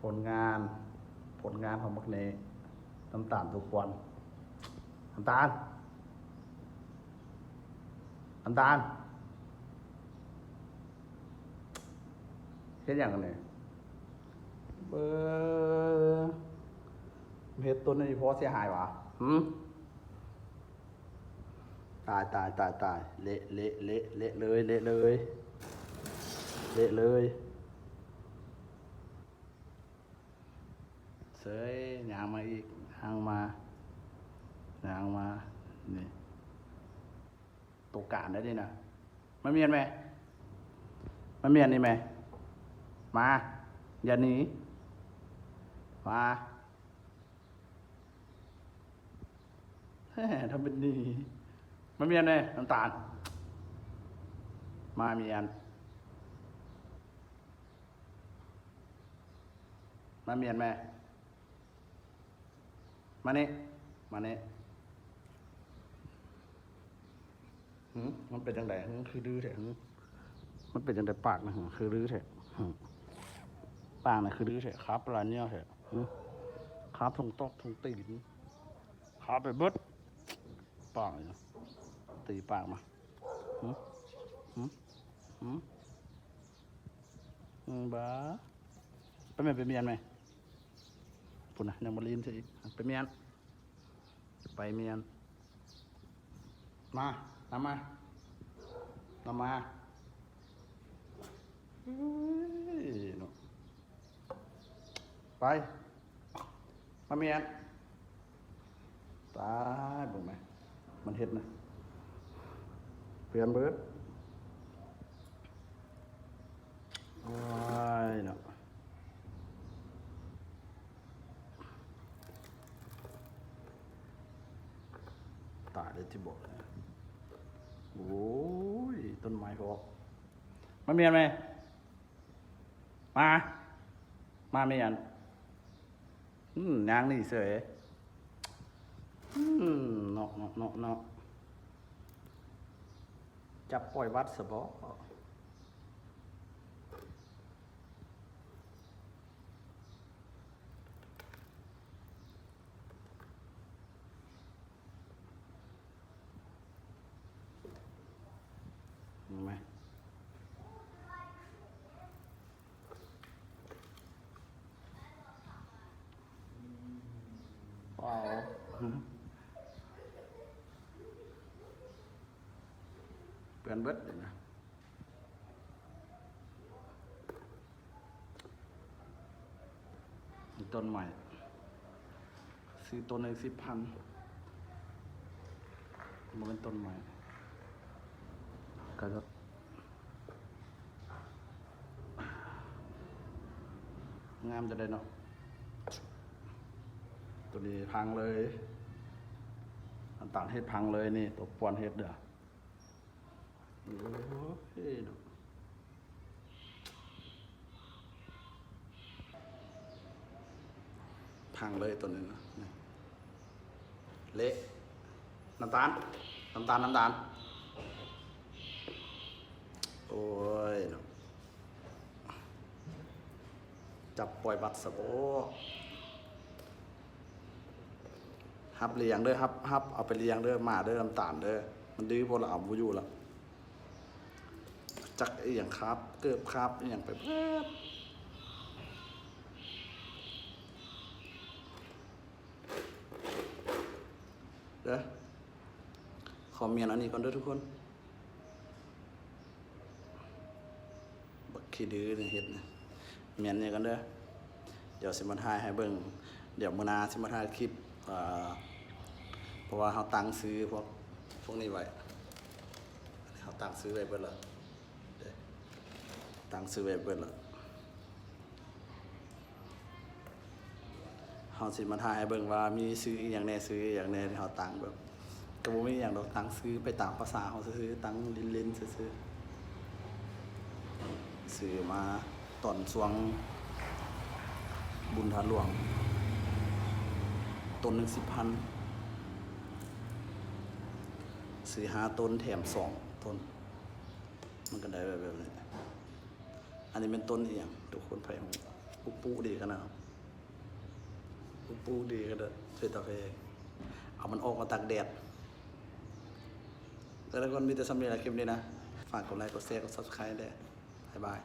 ผลงาน ผลงานของมักเนน้ำตาลทุกวันน้ำตาลน้ำตาลเฮ็ดอย่างกันเบอร์เฮ็ดต้นนี้พราะเสียหายวะหืมตายตายตายตายเละเละเละเละเลยเละเลยเละเลย เสยยางมาอีกยางมายางมานี่ตกการได้ดินะมันเมียนไหมมันเมียนนี่ไหมมา อย่าหนีมาทำเป็นหนีมันเมียนเลยน้ำตาล มาเมียนมาเมียนไหม มานี่มานี่หืมมันเป็นจังไดหืมคือดื้อแท้มันเป็นจังไดปากนะหืมคือดื้อแท้ปากนะคือดื้อแท้ครับอะไรเนี่ยแท้ครับทงตอกทงตีนครับไปเบิดปากเนี่ยตีปากมาหืมหืมหืมอืมบ้าไปไหมไปเมียนไหม ปุ่นนะยังบลีนใช่อีกไปเมียนไปเมียน มานำมานำมาไป มาเมียน ตายบุกไหมมันเห็ดนะ เปลี่ยนเบิดโอ้ยเนาะ ตายเลยที่บอกนะโอ้ยต้นไม้ก็มาเมียนไหมมา มาเมียนอืมนางนี่เสยอืมเนาะเนาะเนาะเนาะจับปล่อยวัดสบอเห็นไหมว้าว เปลี่ยนเบิดนะต้นใหม่ ซื้อต้นหนึ่งสิบพันมันเป็นต้นใหม่ก็จะงามจะได้เนาะ ตัวนี้พังเลยอันตางเฮ็ดพังเลยนี่ตัวปวนเฮ็ดเด้อโอ้ยพังเลยตัวนี้นะเละน้ำตาลน้ำตาลน้ำตาลโอ้ยจับปล่อยบัตรสะโบ ฮับเลี้ยงเด้อฮับฮับเอาไปเลี้ยงเด้อหมาเด้อน้ำตาลเด้อมันดื้อพวกเราเอาบ่อยู่แล้วจักอ้อย่างครับ เกิบครับอ้อย่างไปแป๊บเด้อขอเมียนอันนี้ก่อนเด้อทุกคนบักขี้ดื้อเนี่ยเฮ็ดเนะเมียนเนี่ยกันเด้อเดี๋ยวสิมาถ่ายให้เบิ่งเดี๋ยวมื้อหนาสิมาถ่ายคลิปอ่า เพราะว่าเฮาตังซื้อพวกพวกนี้ไว้เฮาตังซื้อไว้เบิดแล้วเด้อตั้งซื้อไว้เบิดแล้วเฮาสิมาถ่ายให้เบิ่งว่ามีซื้ออีหยังแหน่ซื้ออีหยังแหน่ที่เฮาตังแบบก็บ่มีหยังดอกตั้งซื้อไปตามภาษาเฮาซื่อตั้งลิ้นๆซื่อซื้อมาตอนสวงบุญทานหลวงต้นหนึ่งสิบพัน ซื้อหาต้นแถมสองต้น มันก็ได้แบบนี้ อันนี้เป็นต้นเอียงทุกคนไปของปุ๊ปูดีกันนะปุ๊ปูดีกันเลยช่วยตาเพเอามันออกมาตากแดดแล้วทุกคนมีแต่สำเร็จคลิปนี้นะ ฝากกดไลค์กดแชร์กดซับสไครต์ด้วยบ๊ายบาย